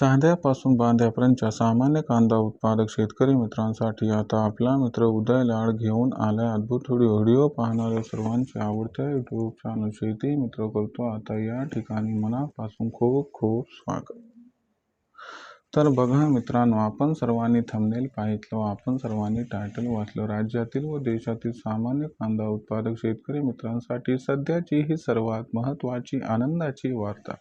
चांद्यापासून बांध्यापर्यंतच्या सामान्य कांदा उत्पादक शेतकरी मित्रांसाठी आता आपला मित्र उदय लाड घेऊन आलाय. अद्भुत व्हिडिओ व्हिडिओ पाहणाऱ्या सर्वांचे आवडत्या युट्यूब चॅनल शेती मित्र करतो. आता या ठिकाणी मनापासून खूप खूप स्वागत. तर बघा मित्रांनो आपण सर्वांनी थंबनेल पाहितलं आपण सर्वांनी टायटल वाचलं. राज्यातील व देशातील सामान्य कांदा उत्पादक शेतकरी मित्रांसाठी सध्याची ही सर्वात महत्त्वाची आनंदाची वार्ता.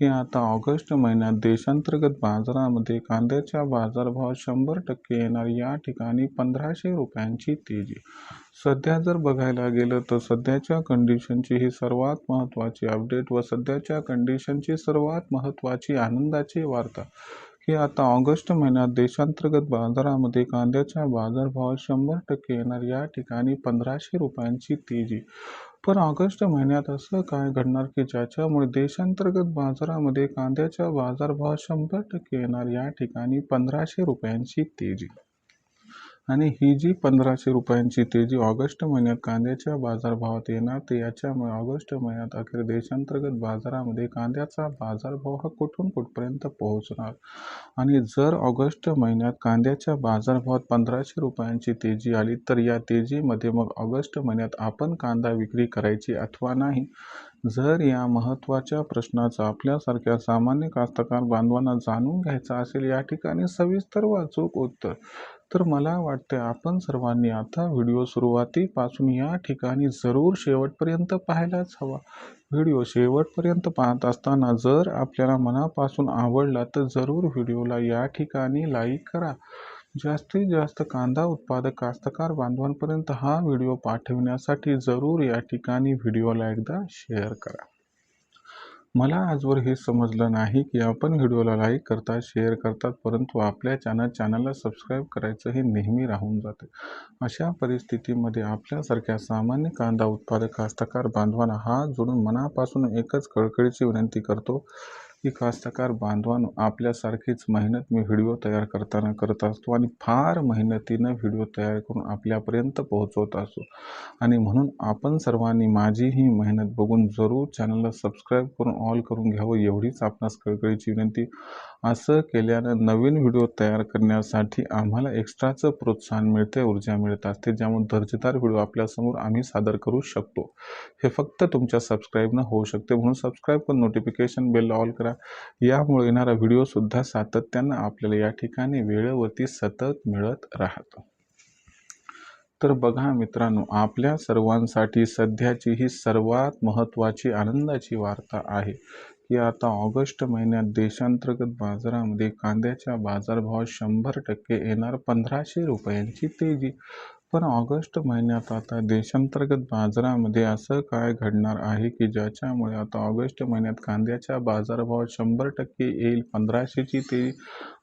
की आता ऑगस्ट महिन्यात देशांतर्गत बाजारामध्ये कांद्याच्या बाजारभाव शंभर टक्के येणार. या ठिकाणी पंधराशे रुपयांची तेजी. सध्या जर बघायला गेलं तर सध्याच्या कंडिशनची ही सर्वात महत्त्वाची अपडेट व सध्याच्या कंडिशनची सर्वात महत्त्वाची आनंदाची वार्ता. की आता ऑगस्ट महिन्यात देशांतर्गत बाजारामध्ये कांद्याच्या बाजारभावात शंभर टक्के येणार. या ठिकाणी पंधराशे रुपयांची तेजी. पण ऑगस्ट महिन्यात असं काय घडणार की ज्याच्यामुळे देशांतर्गत बाजारामध्ये कांद्याच्या बाजारभावात शंभर टक्के येणार या ठिकाणी पंधराशे रुपयांची तेजी. आणि ही जी पंधराशे रुपयांची तेजी ऑगस्ट महिन्यात कांद्याच्या बाजारभावात येणार ते याच्यामुळे ऑगस्ट महिन्यात अखेर देशांतर्गत बाजारामध्ये कांद्याचा बाजारभाव हा कुठून कुठपर्यंत पोहोचणार? आणि जर ऑगस्ट महिन्यात कांद्याच्या बाजारभावात पंधराशे रुपयांची तेजी आली तर या तेजीमध्ये मग ऑगस्ट महिन्यात आपण कांदा विक्री करायची अथवा नाही? जर या महत्त्वाच्या प्रश्नाचा आपल्यासारख्या सामान्य कास्तकार बांधवांना जाणून घ्यायचा असेल या ठिकाणी सविस्तर व अचूक उत्तर तर मला वाटते आपण सर्वांनी आता व्हिडिओ सुरुवातीपासून या ठिकाणी जरूर शेवटपर्यंत पाहायलाच हवा. व्हिडिओ शेवटपर्यंत पाहत असताना जर आपल्याला मनापासून आवडला तर जरूर व्हिडिओला या ठिकाणी लाईक करा. जास्तीत जास्त कांदा उत्पादक कास्तकार बांधवांपर्यंत हा व्हिडिओ पाठविण्यासाठी जरूर या ठिकाणी व्हिडिओला एकदा शेअर करा. मला आजवर हे समजलं नाही की आपण व्हिडिओला लाईक करतात शेअर करतात परंतु आपल्या चॅनल चॅनलला सबस्क्राईब करायचं हे नेहमी राहून जाते. अशा परिस्थितीमध्ये आपल्यासारख्या सामान्य कांदा उत्पादक कास्तकार बांधवांना हात जोडून मनापासून एकच कळकळीची विनंती करतो की कास्तकार बांधवांनो आपल्यासारखीच मेहनत मी व्हिडिओ तयार करताना करत असतो आणि फार मेहनतीनं व्हिडिओ तयार करून आपल्यापर्यंत पोहोचवत असतो. आणि म्हणून आपण सर्वांनी माझी ही मेहनत बघून जरूर चॅनलला सबस्क्राईब करून ऑल करून घ्यावं एवढीच आपणास कळकळीची विनंती. असं केल्यानं नवीन व्हिडिओ तयार करण्यासाठी आम्हाला एक्स्ट्राचं प्रोत्साहन मिळते ऊर्जा मिळत असते ज्यामुळे दर्जेदार व्हिडिओ आपल्यासमोर आम्ही सादर करू शकतो. हे फक्त तुमच्या सबस्क्राईबनं होऊ शकते म्हणून सबस्क्राईब करून नोटिफिकेशन बेल ऑल करा. यामुळे येणारा व्हिडिओसुद्धा सातत्यानं आपल्याला या ठिकाणी वेळेवरती सतत मिळत राहतो. तर बघा मित्रांनो आपल्या सर्वांसाठी सध्याची ही सर्वात महत्त्वाची आनंदाची वार्ता आहे. की आता ऑगस्ट महिन्यात देशांतर्गत बाजारामध्ये कांद्याच्या बाजारभावात शंभर टक्के येणार पंधराशे रुपयांची तेजी. पण ऑगस्ट महिन्यात आता देशांतर्गत बाजारामध्ये असं काय घडणार आहे की ज्याच्यामुळे आता ऑगस्ट महिन्यात कांद्याच्या बाजारभावात शंभर टक्के येईल पंधराशेची तेजी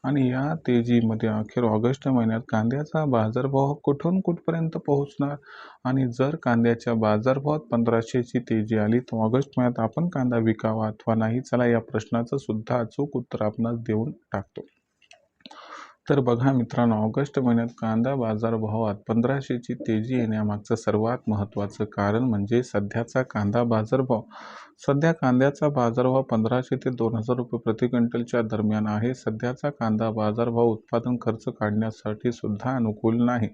आणि या तेजीमध्ये अखेर ऑगस्ट महिन्यात कांद्याचा बाजारभाव कुठून कुठपर्यंत पोहोचणार? आणि जर कांद्याच्या बाजारभावात पंधराशेची तेजी आली तर ऑगस्ट महिन्यात आपण कांदा विकावा अथवा नाही? चला या प्रश्नाचं सुद्धा अचूक उत्तर आपणास देऊन टाकतो. तर बघा मित्रांनो ऑगस्ट महिन्यात कांदा बाजारभावात पंधराशेची तेजी येण्यामागचं सर्वात महत्त्वाचं कारण म्हणजे सध्याचा कांदा बाजारभाव. सध्या कांद्याचा बाजारभाव पंधराशे ते दोन हजार रुपये प्रति क्विंटलच्या दरम्यान आहे. सध्याचा कांदा बाजारभाव उत्पादन खर्च काढण्यासाठी सुद्धा अनुकूल नाही.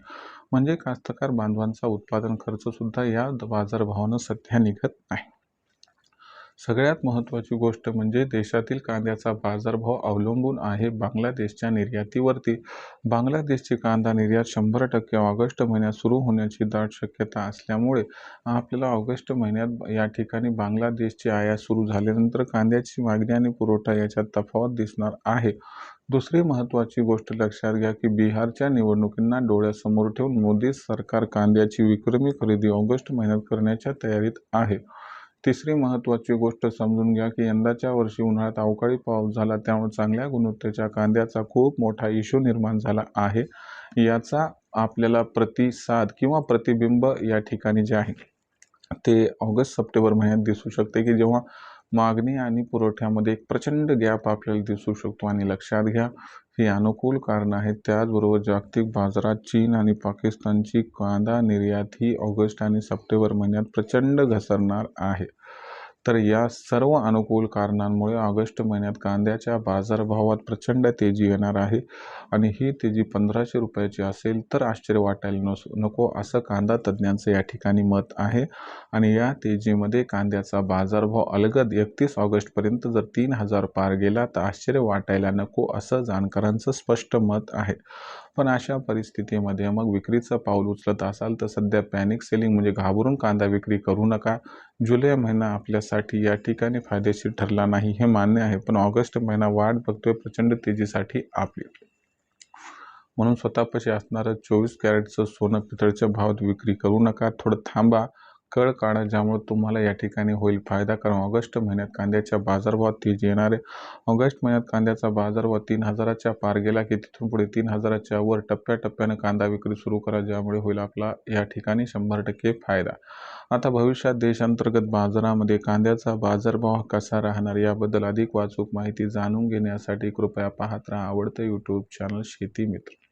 म्हणजे कास्तकार बांधवांचा उत्पादन खर्चसुद्धा या बाजारभावानं सध्या निघत नाही. सगळ्यात महत्त्वाची गोष्ट म्हणजे देशातील कांद्याचा बाजारभाव अवलंबून आहे. बांगलादेशच्या निर्यातीवरती बांगलादेशची कांदा निर्यात शंभर टक्के ऑगस्ट महिन्यात सुरू होण्याची दाट शक्यता असल्यामुळे आपल्याला ऑगस्ट महिन्यात या ठिकाणी बांगलादेशची आयात सुरू झाल्यानंतर कांद्याची मागणी आणि पुरवठा याच्यात तफावत दिसणार आहे. दुसरी महत्त्वाची गोष्ट लक्षात घ्या की बिहारच्या निवडणुकींना डोळ्यासमोर ठेवून मोदी सरकार कांद्याची विक्रमी खरेदी ऑगस्ट महिन्यात करण्याच्या तयारीत आहे. तिसरी महत्त्वाची गोष्ट समजून घ्या की यंदाच्या वर्षी उन्हाळ्यात अवकाळी पाऊस झाला त्यामुळे चांगल्या गुणवत्तेच्या कांद्याचा खूप मोठा इश्यू निर्माण झाला आहे. याचा आपल्याला प्रतिसाद किंवा प्रतिबिंब या ठिकाणी जे आहे ते ऑगस्ट सप्टेंबर महिन्यात दिसू शकते की जेव्हा मागणी आणि पुरवठ्यामध्ये एक प्रचंड गॅप आपल्याला दिसू शकतो आणि लक्षात घ्या ही अनुकूल कारण आहेत. त्याचबरोबर जागतिक बाजारात चीन आणि पाकिस्तानची कांदा निर्यात ही ऑगस्ट आणि सप्टेंबर महिन्यात प्रचंड घसरणार आहे. तर या सर्व अनुकूल कारणांमुळे ऑगस्ट महिन्यात कांद्याच्या बाजारभावात प्रचंड तेजी येणार आहे आणि ही तेजी पंधराशे रुपयाची असेल तर आश्चर्य वाटायला नस नको असं कांदा तज्ज्ञांचं या ठिकाणी मत आहे. आणि या तेजीमध्ये कांद्याचा बाजारभाव अलगद एकतीस ऑगस्टपर्यंत जर तीन हजार पार गेला तर आश्चर्य वाटायला नको असं जाणकारांचं स्पष्ट मत आहे. पण अशा परिस्थितीमध्ये मग विक्रीचं पाऊल उचलत असाल तर सध्या पॅनिक सेलिंग म्हणजे घाबरून कांदा विक्री करू नका. जुलै महिना आपल्यासाठी या ठिकाणी फायदेशीर ठरला नाही हे मान्य आहे पण ऑगस्ट महिना वाढ बघतोय प्रचंड तेजीसाठी आपली. म्हणून स्वतःपाशी असणारं चोवीस कॅरेटचं सोनं पितळच्या भावात विक्री करू नका. थोडं थांबा. कळ काढा ज्यामुळे तुम्हाला या ठिकाणी होईल फायदा. कारण ऑगस्ट महिन्यात कांद्याच्या बाजारभावात तेजी येणार. आहे ऑगस्ट महिन्यात कांद्याचा बाजारभाव तीन हजाराच्या पार गेला की तिथून पुढे तीन हजाराच्या वर टप्प्याटप्प्यानं कांदा विक्री सुरू करा ज्यामुळे होईल आपला या ठिकाणी शंभर टक्के फायदा. आता भविष्यात देशांतर्गत बाजारामध्ये कांद्याचा बाजारभाव कसा राहणार याबद्दल अधिक वाचूक माहिती जाणून घेण्यासाठी कृपया पाहत राहा आवडतं यूट्यूब चॅनल शेती मित्र.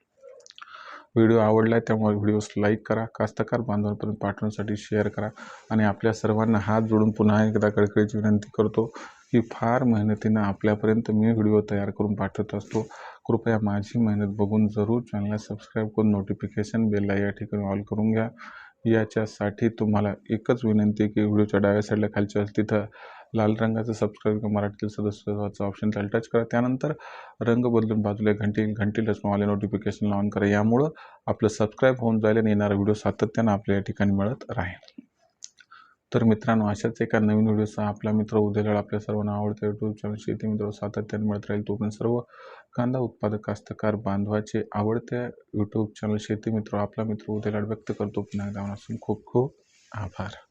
व्हिडिओ आवडला आहे त्यामुळे व्हिडिओस लाईक करा कास्तकार बांधवांपर्यंत पाठवण्यासाठी शेअर करा आणि आपल्या सर्वांना हात जोडून पुन्हा एकदा कळकळीची विनंती करतो की फार मेहनतीनं आपल्यापर्यंत मी व्हिडिओ तयार करून पाठवत असतो. कृपया माझी मेहनत बघून जरूर चॅनलला सबस्क्राईब करून नोटिफिकेशन बेलला या ठिकाणी ऑल करून घ्या. याच्यासाठी तुम्हाला एकच विनंती आहे की व्हिडिओच्या डाव्या साईडला खालच्या तिथं लाल रंगाचं सबस्क्राईब मराठीतील सदस्यत्वाचं ऑप्शन त्याला टच करा. त्यानंतर रंग बदलून बाजूला घंटी घंटी टचमावाले नोटिफिकेशन ऑन करा. यामुळं आपलं सबस्क्राईब होऊन जाईल आणि येणारा व्हिडिओ सातत्यानं आपल्या या ठिकाणी मिळत राहील. तर मित्रांनो अशाच एका नवीन व्हिडिओचा आपला मित्र उद्याला आपल्या सर्वांना आवडतं यूट्यूब चॅनल शेती मित्र सातत्याने मिळत राहील. तो पण सर्व कांदा उत्पादक कास्तकार बांधवाचे आवडत्या यूट्यूब चॅनल शेती मित्र आपला मित्र उद्याला व्यक्त करतो. पुन्हा एकदा खूप खूप आभार.